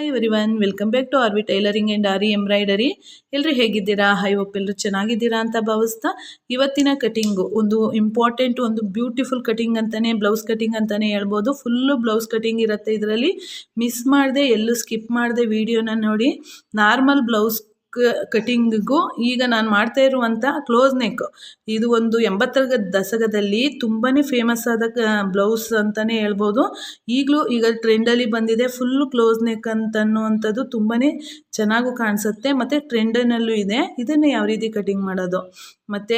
Hi everyone welcome back to RV tailoring and aari embroidery ಎಲ್ಲರೂ ಹೇಗಿದ್ದೀರಾ? High hope ಎಲ್ಲರೂ ಚೆನ್ನಾಗಿದ್ದೀರಾ ಅಂತ ಭಾವಿಸ್ತಾ ಇವತ್ತಿನ ಕಟಿಂಗು ಒಂದು ಇಂಪಾರ್ಟೆಂಟ್ ಒಂದು ಬ್ಯೂಟಿಫುಲ್ ಕಟಿಂಗ್ ಅಂತಲೇ ಬ್ಲೌಸ್ ಕಟಿಂಗ್ ಅಂತಲೇ ಹೇಳ್ಬೋದು. ಫುಲ್ಲು ಬ್ಲೌಸ್ ಕಟಿಂಗ್ ಇರುತ್ತೆ ಇದರಲ್ಲಿ. ಮಿಸ್ ಮಾಡದೆ, ಎಲ್ಲೂ ಸ್ಕಿಪ್ ಮಾಡದೆ ವೀಡಿಯೋನ ನೋಡಿ. ನಾರ್ಮಲ್ ಬ್ಲೌಸ್ ಕಟಿಂಗಿಗೂ ಈಗ ನಾನು ಮಾಡ್ತಾ ಇರುವಂಥ ಕ್ಲೋಸ್ ನೆಕ್. ಇದು ಒಂದು ಎಂಬತ್ತರ ದಶಕದಲ್ಲಿ ತುಂಬಾ ಫೇಮಸ್ ಆದ ಬ್ಲೌಸ್ ಅಂತಲೇ ಹೇಳ್ಬೋದು. ಈಗಲೂ ಈಗ ಟ್ರೆಂಡಲ್ಲಿ ಬಂದಿದೆ. ಫುಲ್ಲು ಕ್ಲೋಸ್ ನೆಕ್ ಅಂತ ಅನ್ನುವಂಥದ್ದು ತುಂಬಾ ಚೆನ್ನಾಗೂ ಕಾಣಿಸುತ್ತೆ. ಮತ್ತು ಟ್ರೆಂಡನಲ್ಲೂ ಇದೆ. ಇದನ್ನು ಯಾವ ರೀತಿ ಕಟಿಂಗ್ ಮಾಡೋದು? ಮತ್ತು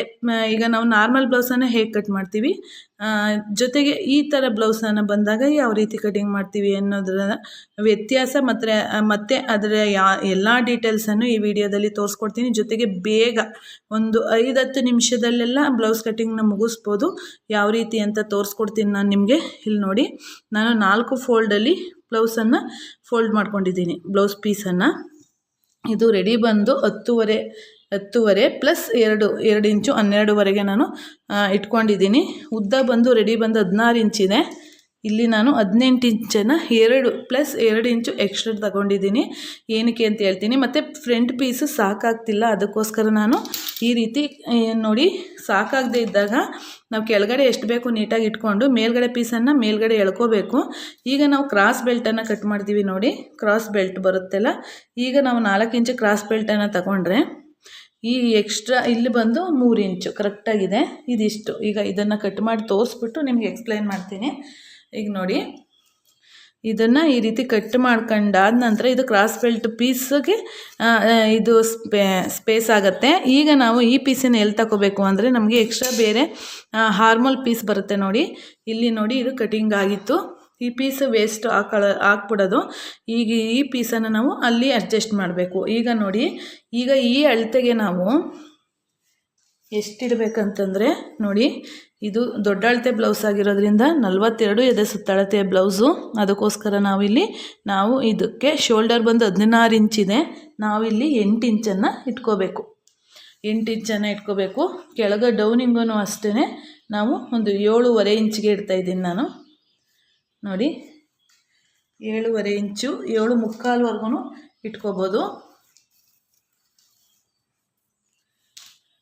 ಈಗ ನಾವು ನಾರ್ಮಲ್ ಬ್ಲೌಸನ್ನು ಹೇಗೆ ಕಟ್ ಮಾಡ್ತೀವಿ? ಜೊತೆಗೆ ಈ ಥರ ಬ್ಲೌಸನ್ನು ಬಂದಾಗ ಯಾವ ರೀತಿ ಕಟಿಂಗ್ ಮಾಡ್ತೀವಿ ಅನ್ನೋದರ ವ್ಯತ್ಯಾಸ, ಮತ್ತು ಮತ್ತು ಅದರ ಯಾ, ಎಲ್ಲ ಡೀಟೇಲ್ಸನ್ನು ಈ ವಿಡಿಯೋದಲ್ಲಿ ತೋರಿಸ್ಕೊಡ್ತೀನಿ. ಜೊತೆಗೆ ಬೇಗ ಒಂದು ಐದು ಹತ್ತು ನಿಮಿಷದಲ್ಲೆಲ್ಲ ಬ್ಲೌಸ್ ಕಟ್ಟಿಂಗ್ನ ಮುಗಿಸ್ಬೋದು. ಯಾವ ರೀತಿ ಅಂತ ತೋರಿಸ್ಕೊಡ್ತೀನಿ ನಾನು ನಿಮಗೆ. ಇಲ್ಲಿ ನೋಡಿ, ನಾನು ನಾಲ್ಕು ಫೋಲ್ಡಲ್ಲಿ ಬ್ಲೌಸನ್ನು ಫೋಲ್ಡ್ ಮಾಡ್ಕೊಂಡಿದ್ದೀನಿ, ಬ್ಲೌಸ್ ಪೀಸನ್ನು. ಇದು ರೆಡಿ ಬಂದು ಹತ್ತುವರೆ ಹತ್ತುವರೆ ಪ್ಲಸ್ ಎರಡು ಎರಡು ಇಂಚು ಹನ್ನೆರಡುವರೆಗೆ ನಾನು ಇಟ್ಕೊಂಡಿದ್ದೀನಿ. ಉದ್ದ ಬಂದು ರೆಡಿ ಬಂದು ಹದಿನಾರು ಇಂಚಿದೆ ಇಲ್ಲಿ ನಾನು ಹದಿನೆಂಟು ಇಂಚನ್ನು ಎರಡು ಪ್ಲಸ್ ಎರಡು ಇಂಚು ಎಕ್ಸ್ಟ್ರಾ ತಗೊಂಡಿದ್ದೀನಿ. ಏನಕ್ಕೆ ಅಂತ ಹೇಳ್ತೀನಿ, ಮತ್ತು ಫ್ರಂಟ್ ಪೀಸು ಸಾಕಾಗ್ತಿಲ್ಲ. ಅದಕ್ಕೋಸ್ಕರ ನಾನು ಈ ರೀತಿ ನೋಡಿ, ಸಾಕಾಗದೆ ಇದ್ದಾಗ ನಾವು ಕೆಳಗಡೆ ಎಷ್ಟು ಬೇಕು ನೀಟಾಗಿ ಇಟ್ಕೊಂಡು ಮೇಲ್ಗಡೆ ಪೀಸನ್ನು ಮೇಲ್ಗಡೆ ಎಳ್ಕೋಬೇಕು. ಈಗ ನಾವು ಕ್ರಾಸ್ ಬೆಲ್ಟನ್ನು ಕಟ್ ಮಾಡ್ತೀವಿ ನೋಡಿ ಕ್ರಾಸ್ ಬೆಲ್ಟ್ ಬರುತ್ತಲ್ಲ. ಈಗ ನಾವು ನಾಲ್ಕು ಇಂಚು ಕ್ರಾಸ್ ಬೆಲ್ಟನ್ನು ತಗೊಂಡ್ರೆ ಈ ಎಕ್ಸ್ಟ್ರಾ ಇಲ್ಲಿ ಬಂದು ಮೂರು ಇಂಚು ಕರೆಕ್ಟಾಗಿದೆ ಇದಿಷ್ಟು. ಈಗ ಇದನ್ನು ಕಟ್ ಮಾಡಿ ತೋರಿಸ್ಬಿಟ್ಟು ನಿಮ್ಗೆ ಎಕ್ಸ್ಪ್ಲೈನ್ ಮಾಡ್ತೀನಿ. ಈಗ ನೋಡಿ. ಇದನ್ನು ಈ ರೀತಿ ಕಟ್ ಮಾಡ್ಕೊಂಡಾದ ನಂತರ ಇದು ಕ್ರಾಸ್ ಬೆಲ್ಟ್ ಪೀಸ್ಗೆ ಇದು ಸ್ಪೇ ಸ್ಪೇಸ್ ಆಗುತ್ತೆ. ಈಗ ನಾವು ಈ ಪೀಸನ್ನು ಎಲ್ಲಿ ತಗೋಬೇಕು ಅಂದರೆ ನಮಗೆ ಎಕ್ಸ್ಟ್ರಾ ಬೇರೆ ಹಾರ್ಮಲ್ ಪೀಸ್ ಬರುತ್ತೆ ನೋಡಿ. ಇಲ್ಲಿ ನೋಡಿ ಇದು ಕಟಿಂಗ್ ಆಗಿತ್ತು. ಈ ಪೀಸ್ ವೇಸ್ಟ್ ಹಾಕೊಳ್ಳೋ ಹಾಕ್ಬಿಡೋದು. ಈಗ ಈ ಪೀಸನ್ನು ನಾವು ಅಲ್ಲಿ ಅಡ್ಜಸ್ಟ್ ಮಾಡಬೇಕು. ಈಗ ನೋಡಿ, ಈಗ ಈ ಅಳತೆಗೆ ನಾವು ಎಷ್ಟಿಡಬೇಕಂತಂದರೆ ನೋಡಿ ಇದು ದೊಡ್ಡ ಅಳತೆ ಬ್ಲೌಸ್ ಆಗಿರೋದ್ರಿಂದ ನಲವತ್ತೆರಡು ಎದೆ ಸುತ್ತಳತೆ ಬ್ಲೌಸು ಅದಕ್ಕೋಸ್ಕರ ನಾವಿಲ್ಲಿ, ನಾವು ಇದಕ್ಕೆ ಶೋಲ್ಡರ್ ಬಂದು ಹದಿನಾರು ಇಂಚಿದೆ ನಾವಿಲ್ಲಿ ಎಂಟು ಇಂಚನ್ನು ಇಟ್ಕೋಬೇಕು. ಎಂಟು ಇಂಚನ್ನು ಇಟ್ಕೋಬೇಕು. ಕೆಳಗೆ ಡೌನಿಂಗೂ ಅಷ್ಟೇ ನಾವು ಒಂದು ಏಳುವರೆ ಇಂಚಿಗೆ ಇಡ್ತಾಯಿದ್ದೀನಿ ನಾನು. ನೋಡಿ, ಏಳುವರೆ ಇಂಚು ಏಳು ಮುಕ್ಕಾಲ್ವರೆಗೂ ಇಟ್ಕೋಬೋದು.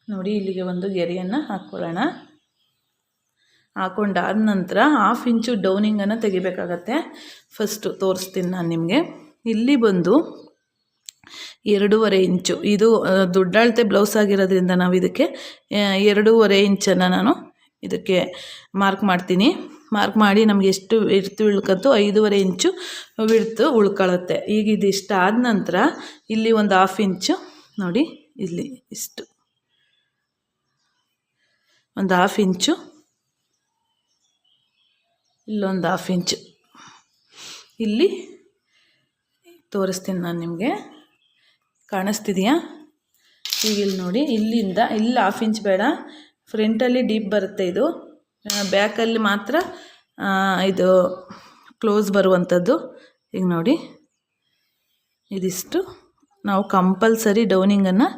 ನೋಡಿ, ಇಲ್ಲಿಗೆ ಒಂದು ಗೆರೆಯನ್ನು ಹಾಕ್ಕೊಳ್ಳೋಣ. ಹಾಕೊಂಡಾದ ನಂತರ ಹಾಫ್ ಇಂಚು ಡೌನಿಂಗನ್ನು ತೆಗಿಬೇಕಾಗತ್ತೆ. ಫಸ್ಟು ತೋರಿಸ್ತೀನಿ ನಾನು ನಿಮಗೆ. ಇಲ್ಲಿ ಬಂದು ಎರಡೂವರೆ ಇಂಚು ಇದು ದುಡ್ಡಾಳ್ತೆ ಬ್ಲೌಸ್ ಆಗಿರೋದ್ರಿಂದ ನಾವು ಇದಕ್ಕೆ ಎರಡೂವರೆ ಇಂಚನ್ನು ನಾನು ಇದಕ್ಕೆ ಮಾರ್ಕ್ ಮಾಡ್ತೀನಿ. ಮಾರ್ಕ್ ಮಾಡಿ ನಮಗೆ ಎಷ್ಟು ಇರ್ತು ಉಳ್ಕತ್ತು ಐದೂವರೆ ಇಂಚು ಬಿಡ್ತು ಉಳ್ಕೊಳ್ಳುತ್ತೆ ಈಗ ಇದಿಷ್ಟು ಆದ ನಂತರ ಇಲ್ಲಿ ಒಂದು ಹಾಫ್ ಇಂಚು ನೋಡಿ, ಇಲ್ಲಿ ಇಷ್ಟು. ಒಂದು ಹಾಫ್ ಇಂಚು ಇಲ್ಲೊಂದು ಹಾಫ್ ಇಂಚು ಇಲ್ಲಿ ತೋರಿಸ್ತೀನಿ ನಾನು ನಿಮಗೆ. ಕಾಣಿಸ್ತಿದೆಯಾ? ಈಗ ಇಲ್ಲಿ ನೋಡಿ, ಇಲ್ಲಿಂದ, ಇಲ್ಲಿ ಹಾಫ್ ಇಂಚ್ ಬೇಡ. ಫ್ರಂಟಲ್ಲಿ ಡೀಪ್ ಬರುತ್ತೆ ಇದು. ಬ್ಯಾಕಲ್ಲಿ ಮಾತ್ರ ಇದು ಕ್ಲೋಸ್ ಬರುವಂಥದ್ದು ಈಗ ನೋಡಿ, ಇದಿಷ್ಟು ನಾವು ಕಂಪಲ್ಸರಿ ಡೌನಿಂಗನ್ನು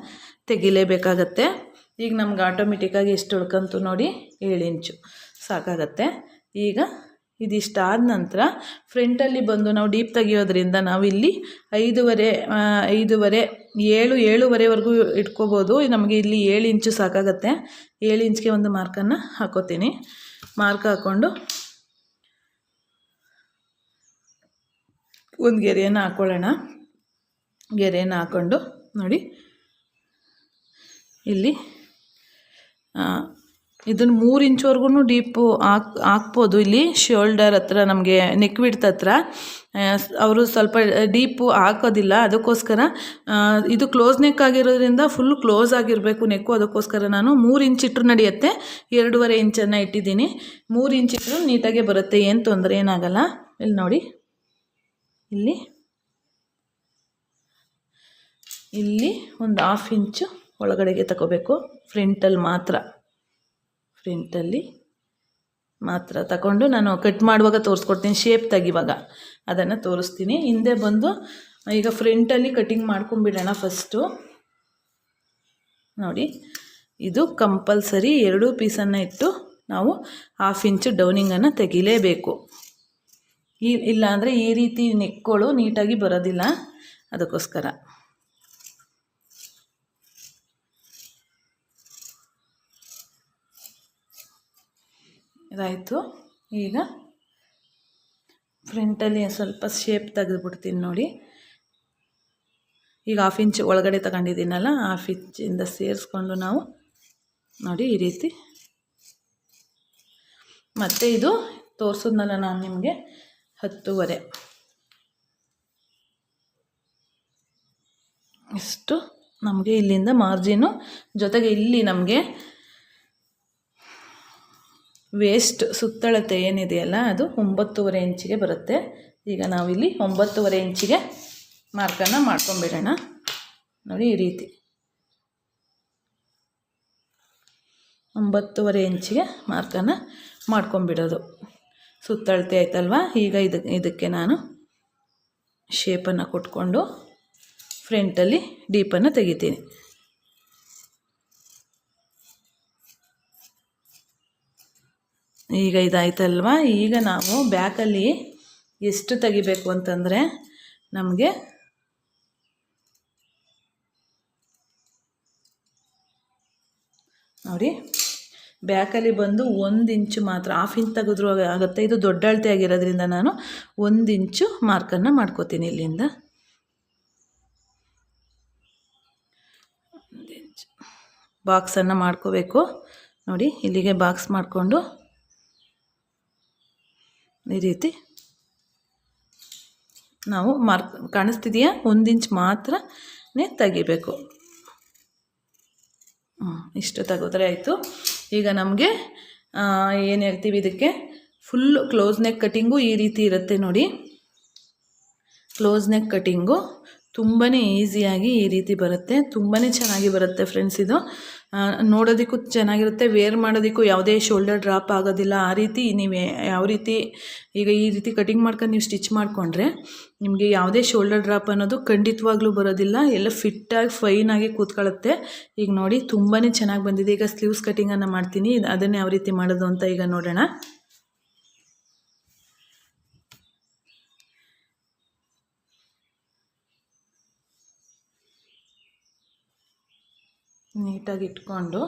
ತೆಗಿಲೇಬೇಕಾಗತ್ತೆ. ಈಗ ನಮ್ಗೆ ಆಟೋಮೆಟಿಕ್ಕಾಗಿ ಎಷ್ಟು ಉಳ್ಕಂತು ನೋಡಿ, ಏಳು ಇಂಚು ಸಾಕಾಗತ್ತೆ. ಈಗ ಇದಿಷ್ಟಾದ ನಂತರ ಫ್ರಂಟಲ್ಲಿ ಬಂದು ನಾವು ಡೀಪ್ ತೆಗಿಯೋದ್ರಿಂದ ನಾವಿಲ್ಲಿ ಐದೂವರೆ ಐದೂವರೆ, ಏಳು, ಏಳುವರೆವರೆಗೂ ಇಟ್ಕೋಬೋದು. ನಮಗೆ ಇಲ್ಲಿ ಏಳು ಇಂಚು ಸಾಕಾಗತ್ತೆ. ಏಳು ಇಂಚ್ಗೆ ಒಂದು ಮಾರ್ಕನ್ನು ಹಾಕೋತೀನಿ. ಮಾರ್ಕ್ ಹಾಕ್ಕೊಂಡು ಒಂದು ಗೆರೆಯನ್ನು ಹಾಕ್ಕೊಳ್ಳೋಣ ಗೆರೆಯನ್ನು ಹಾಕ್ಕೊಂಡು ನೋಡಿ. ಇಲ್ಲಿ ಇದನ್ನು ಮೂರು ಇಂಚ್ವರೆಗೂ ಡೀಪು ಹಾಕ್, ಹಾಕ್ಬೋದು. ಇಲ್ಲಿ ಶೋಲ್ಡರ್ ಹತ್ರ ನಮಗೆ ನೆಕ್ ವಿಡ್ತ್ ಹತ್ರ. ಅವರು ಸ್ವಲ್ಪ ಡೀಪು ಹಾಕೋದಿಲ್ಲ. ಅದಕ್ಕೋಸ್ಕರ ಇದು ಕ್ಲೋಸ್ ನೆಕ್ ಆಗಿರೋದ್ರಿಂದ ಫುಲ್ ಕ್ಲೋಸ್ ಆಗಿರಬೇಕು ನೆಕ್ಕು ಅದಕ್ಕೋಸ್ಕರ ನಾನು ಮೂರು ಇಂಚ್ ಇಟ್ಟರು ನಡೆಯುತ್ತೆ. ಎರಡೂವರೆ ಇಂಚನ್ನು ಇಟ್ಟಿದ್ದೀನಿ. ಮೂರು ಇಂಚ್ ಇಟ್ಟರು ನೀಟಾಗೆ ಬರುತ್ತೆ. ಏನು ತೊಂದರೆ ಏನಾಗಲ್ಲ. ಇಲ್ಲಿ ನೋಡಿ. ಇಲ್ಲಿ. ಇಲ್ಲಿ ಒಂದು ಹಾಫ್ ಇಂಚು ಒಳಗಡೆಗೆ ತಗೋಬೇಕು ಫ್ರಂಟಲ್ಲಿ ಮಾತ್ರ. ಫ್ರಂಟಲ್ಲಿ ಮಾತ್ರ ತಗೊಂಡು ನಾನು ಕಟ್ ಮಾಡುವಾಗ ತೋರಿಸ್ಕೊಡ್ತೀನಿ ಶೇಪ್ ತೆಗಿವಾಗ. ಅದನ್ನು ತೋರಿಸ್ತೀನಿ. ಹಿಂದೆ ಬಂದು ಈಗ ಫ್ರಂಟಲ್ಲಿ ಕಟಿಂಗ್ ಮಾಡ್ಕೊಂಬಿಡೋಣ ಫಸ್ಟು ನೋಡಿ, ಇದು ಕಂಪಲ್ಸರಿ ಎರಡೂ ಪೀಸನ್ನು ಇಟ್ಟು ನಾವು ಹಾಫ್ ಇಂಚು ಡೌನಿಂಗನ್ನು ತೆಗಿಲೇಬೇಕು. ಈ ಇಲ್ಲ ಅಂದರೆ ಈ ರೀತಿ ನೆಕ್ಗಳು ನೀಟಾಗಿ ಬರೋದಿಲ್ಲ. ಅದಕ್ಕೋಸ್ಕರ. ಇದಾಯಿತು. ಈಗ ಫ್ರಂಟಲ್ಲಿ ಸ್ವಲ್ಪ ಶೇಪ್ ತೆಗೆದುಬಿಡ್ತೀನಿ ನೋಡಿ. ಈಗ ಹಾಫ್ ಇಂಚ್ ಒಳಗಡೆ ತಗೊಂಡಿದ್ದೀನಲ್ಲ ಹಾಫ್ ಇಂಚಿಂದ ಸೇರಿಸ್ಕೊಂಡು ನಾವು ನೋಡಿ ಈ ರೀತಿ. ಮತ್ತು ಇದು ತೋರಿಸಿದ್ನಲ್ಲ ನಾನು ನಿಮಗೆ, ಹತ್ತುವರೆ. ಇಷ್ಟು ನಮಗೆ ಇಲ್ಲಿಂದ ಮಾರ್ಜಿನು ಜೊತೆಗೆ ಇಲ್ಲಿ ನಮಗೆ ವೇಸ್ಟ್ ಸುತ್ತಳತೆ ಏನಿದೆಯಲ್ಲ ಅದು ಒಂಬತ್ತುವರೆ ಇಂಚಿಗೆ ಬರುತ್ತೆ. ಈಗ ನಾವಿಲ್ಲಿ ಒಂಬತ್ತುವರೆ ಇಂಚಿಗೆ ಮಾರ್ಕನ್ನು ಮಾಡ್ಕೊಂಬಿಡೋಣ. ನೋಡಿ ಈ ರೀತಿ. ಒಂಬತ್ತುವರೆ ಇಂಚಿಗೆ ಮಾರ್ಕನ್ನು ಮಾಡ್ಕೊಂಬಿಡೋದು. ಸುತ್ತಳತೆ ಆಯ್ತಲ್ವ? ಈಗ ಇದಕ್ಕೆ ಇದಕ್ಕೆ ನಾನು ಶೇಪನ್ನು ಕೊಟ್ಕೊಂಡು ಫ್ರಂಟಲ್ಲಿ ಡೀಪನ್ನು ತೆಗಿತೀನಿ. ಈಗ ಇದಾಯ್ತಲ್ವ? ಈಗ ನಾವು ಬ್ಯಾಕಲ್ಲಿ ಎಷ್ಟು ತೆಗಿಬೇಕು ಅಂತಂದರೆ ನಮಗೆ ನೋಡಿ, ಬ್ಯಾಕಲ್ಲಿ ಬಂದು ಒಂದು ಇಂಚು ಮಾತ್ರ ಹಾಫ್ ಇಂಚ್ ತೆಗೆದ್ರು ಆಗುತ್ತೆ. ಇದು ದೊಡ್ಡ ಅಳತೆ ಆಗಿರೋದ್ರಿಂದ ನಾನು ಒಂದು ಇಂಚು ಮಾರ್ಕನ್ನು ಮಾಡ್ಕೋತೀನಿ ಇಲ್ಲಿಂದ. ಬಾಕ್ಸನ್ನು ಮಾಡ್ಕೋಬೇಕು. ನೋಡಿ, ಇಲ್ಲಿಗೆ ಬಾಕ್ಸ್ ಮಾಡಿಕೊಂಡು ಈ ರೀತಿ ನಾವು ಮಾರ್ಕ್ ಕಾಣಿಸ್ತಿದೆಯಾ? ಒಂದು ಇಂಚ್ ಮಾತ್ರನೇ ತೆಗಿಬೇಕು. ಇಷ್ಟು ತೆಗೆದ್ರೆ ಆಯಿತು. ಈಗ ನಮಗೆ ಏನು ಹೇಳ್ತೀವಿ ಇದಕ್ಕೆ? ಫುಲ್ ಕ್ಲೋಸ್ ನೆಕ್ ಕಟ್ಟಿಂಗು ಈ ರೀತಿ ಇರುತ್ತೆ ನೋಡಿ. ಕ್ಲೋಸ್ ನೆಕ್ ಕಟ್ಟಿಂಗು ತುಂಬಾ ಈಸಿಯಾಗಿ ಈ ರೀತಿ ಬರುತ್ತೆ. ತುಂಬಾ ಚೆನ್ನಾಗಿ ಬರುತ್ತೆ ಫ್ರೆಂಡ್ಸ್ ಇದು. ನೋಡೋದಕ್ಕೂ ಚೆನ್ನಾಗಿರುತ್ತೆ. ವೇರ್ ಮಾಡೋದಕ್ಕೂ ಯಾವುದೇ ಶೋಲ್ಡರ್ ಡ್ರಾಪ್ ಆಗೋದಿಲ್ಲ. ಆ ರೀತಿ ನೀವು, ಯಾವ ರೀತಿ ಈಗ ಈ ರೀತಿ ಕಟಿಂಗ್ ಮಾಡ್ಕೊಂಡು ನೀವು ಸ್ಟಿಚ್ ಮಾಡಿಕೊಂಡ್ರೆ ನಿಮಗೆ ಯಾವುದೇ ಶೋಲ್ಡರ್ ಡ್ರಾಪ್ ಅನ್ನೋದು ಖಂಡಿತವಾಗ್ಲೂ ಬರೋದಿಲ್ಲ. ಎಲ್ಲ ಫಿಟ್ಟಾಗಿ ಫೈನಾಗಿ ಕೂತ್ಕೊಳ್ಳುತ್ತೆ. ಈಗ ನೋಡಿ ತುಂಬಾ ಚೆನ್ನಾಗಿ ಬಂದಿದೆ. ಈಗ ಸ್ಲೀವ್ಸ್ ಕಟಿಂಗನ್ನು ಮಾಡ್ತೀನಿ. ಅದನ್ನು ಯಾವ ರೀತಿ ಮಾಡೋದು ಅಂತ ಈಗ ನೋಡೋಣ. ನೀಟಾಗಿ ಇಟ್ಕೊಂಡು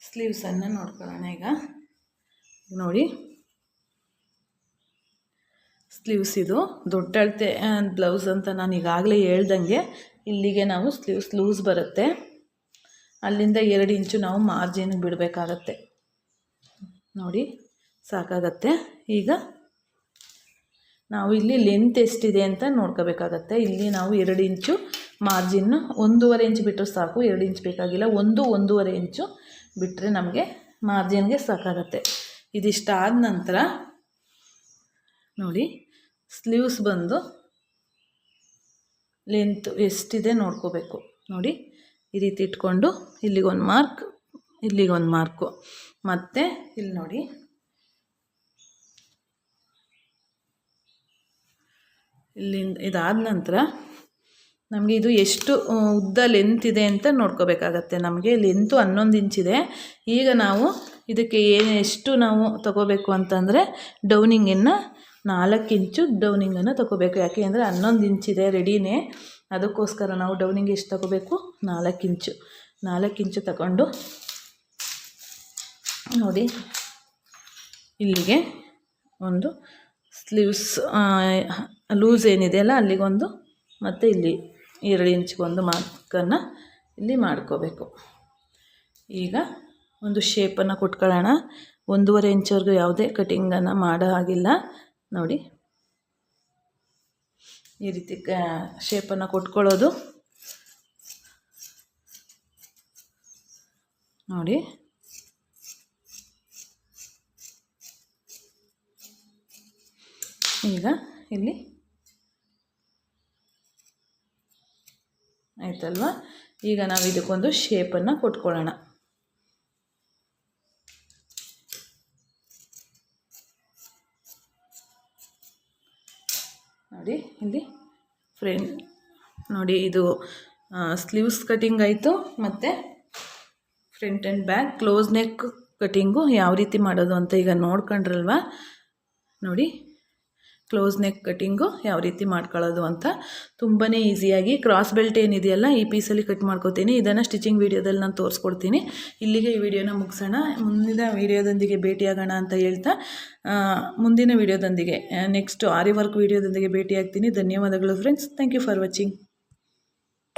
ಸ್ಲೀವ್ಸನ್ನು ನೋಡ್ಕೊಳ್ಳೋಣ ಈಗ. ನೋಡಿ. ಸ್ಲೀವ್ಸ್ ಇದು. ದೊಡ್ಡ ಅಳತೆ ಬ್ಲೌಸ್ ಅಂತ ನಾನು ಈಗಾಗಲೇ ಹೇಳ್ದಂಗೆ ಇಲ್ಲಿಗೆ ನಾವು ಸ್ಲೀವ್ಸ್ ಲೂಸ್ ಬರುತ್ತೆ. ಅಲ್ಲಿಂದ ಎರಡು ಇಂಚು ನಾವು ಮಾರ್ಜಿನ್ಗೆ ಬಿಡಬೇಕಾಗತ್ತೆ. ನೋಡಿ, ಸಾಕಾಗತ್ತೆ. ಈಗ ನಾವು ಇಲ್ಲಿ ಲೆಂತ್ ಎಷ್ಟಿದೆ ಅಂತ ನೋಡ್ಕೋಬೇಕಾಗತ್ತೆ. ಇಲ್ಲಿ ನಾವು ಎರಡು ಇಂಚು ಮಾರ್ಜಿನ್ನು ಒಂದೂವರೆ ಇಂಚ್ ಬಿಟ್ಟರೆ ಸಾಕು, ಎರಡು ಇಂಚ್ ಬೇಕಾಗಿಲ್ಲ. ಒಂದು, ಒಂದೂವರೆ ಇಂಚು ಬಿಟ್ಟರೆ ನಮಗೆ ಮಾರ್ಜಿನ್ಗೆ ಸಾಕಾಗತ್ತೆ. ಇದಿಷ್ಟಾದ ನಂತರ ನೋಡಿ, ಸ್ಲೀವ್ಸ್ ಬಂದು ಲೆಂತ್ ಎಷ್ಟಿದೆ ನೋಡ್ಕೋಬೇಕು. ನೋಡಿ, ಈ ರೀತಿ ಇಟ್ಕೊಂಡು ಇಲ್ಲಿಗೊಂದು ಮಾರ್ಕ್, ಇಲ್ಲಿಗೊಂದು ಮಾರ್ಕು. ಮತ್ತು ಇಲ್ಲಿ ನೋಡಿ, ಇಲ್ಲಿಂದ ಇದಾದ ನಂತರ ನಮಗೆ ಇದು ಎಷ್ಟು ಉದ್ದ ಲೆಂತ್ ಇದೆ ಅಂತ ನೋಡ್ಕೋಬೇಕಾಗತ್ತೆ ನಮಗೆ. ಲೆಂತು ಹನ್ನೊಂದು ಇಂಚಿದೆ ಈಗ ನಾವು ಇದಕ್ಕೆ ಏನು, ಎಷ್ಟು ನಾವು ತಗೋಬೇಕು ಅಂತಂದರೆ ಡೌನಿಂಗನ್ನು ನಾಲ್ಕು ಇಂಚು ಡೌನಿಂಗನ್ನು ತಗೋಬೇಕು. ಯಾಕೆ ಅಂದರೆ ಹನ್ನೊಂದು ಇಂಚಿದೆ ರೆಡಿನೇ ಅದಕ್ಕೋಸ್ಕರ ನಾವು ಡೌನಿಂಗ್ ಎಷ್ಟು ತಗೋಬೇಕು? ನಾಲ್ಕು ಇಂಚು ನಾಲ್ಕು ಇಂಚು ತಗೊಂಡು ನೋಡಿ, ಇಲ್ಲಿಗೆ ಒಂದು ಸ್ಲೀವ್ಸ್ ಲೂಸ್ ಏನಿದೆಯಲ್ಲ ಅಲ್ಲಿಗೊಂದು ಮತ್ತು ಇಲ್ಲಿ ಎರಡು ಇಂಚ್ಗೊಂದು ಮಾರ್ಕನ್ನು ಇಲ್ಲಿ ಮಾಡ್ಕೋಬೇಕು. ಈಗ ಒಂದು ಶೇಪನ್ನು ಕೊಟ್ಕೊಳ್ಳೋಣ. ಒಂದೂವರೆ ಇಂಚವರೆಗೂ ಯಾವುದೇ ಕಟಿಂಗನ್ನು ಮಾಡೋ ಹಾಗಿಲ್ಲ. ನೋಡಿ. ಈ ರೀತಿ ಕ ಶೇಪನ್ನು ಕೊಟ್ಕೊಳ್ಳೋದು. ನೋಡಿ. ಈಗ ಇಲ್ಲಿ ಆಯ್ತಲ್ವಾ? ಈಗ ನಾವು ಇದಕ್ಕೊಂದು ಶೇಪನ್ನು ಕೊಟ್ಕೊಳ್ಳೋಣ ನೋಡಿ, ಇಲ್ಲಿ ಫ್ರೆಂಡ್ ನೋಡಿ, ಇದು ಸ್ಲೀವ್ಸ್ ಕಟಿಂಗ್ ಆಯಿತು, ಮತ್ತು front and back close neck cutting ಯಾವ ರೀತಿ ಮಾಡೋದು ಅಂತ ಈಗ ನೋಡ್ಕೊಂಡ್ರಲ್ವ? ನೋಡಿ ಕ್ಲೋಸ್ ನೆಕ್ ಕಟ್ಟಿಂಗು ಯಾವ ರೀತಿ ಮಾಡ್ಕೊಳ್ಳೋದು ಅಂತ ತುಂಬಾ ಈಸಿಯಾಗಿ ಕ್ರಾಸ್ ಬೆಲ್ಟ್ ಏನಿದೆಯಲ್ಲ ಈ ಪೀಸಲ್ಲಿ ಕಟ್ ಮಾಡ್ಕೋತೀನಿ. ಇದನ್ನು ಸ್ಟಿಚಿಂಗ್ ವೀಡಿಯೋದಲ್ಲಿ ನಾನು ತೋರಿಸ್ಕೊಡ್ತೀನಿ. ಇಲ್ಲಿಗೆ ಈ ವಿಡಿಯೋನ ಮುಗಿಸೋಣ. ಮುಂದಿನ ವೀಡಿಯೋದೊಂದಿಗೆ ಭೇಟಿಯಾಗೋಣ ಅಂತ ಹೇಳ್ತಾ ಮುಂದಿನ ವೀಡಿಯೋದೊಂದಿಗೆ ನೆಕ್ಸ್ಟ್ ಆರಿ ವರ್ಕ್ ವೀಡಿಯೋದೊಂದಿಗೆ ಭೇಟಿಯಾಗ್ತೀನಿ. ಧನ್ಯವಾದಗಳು friends thank you for watching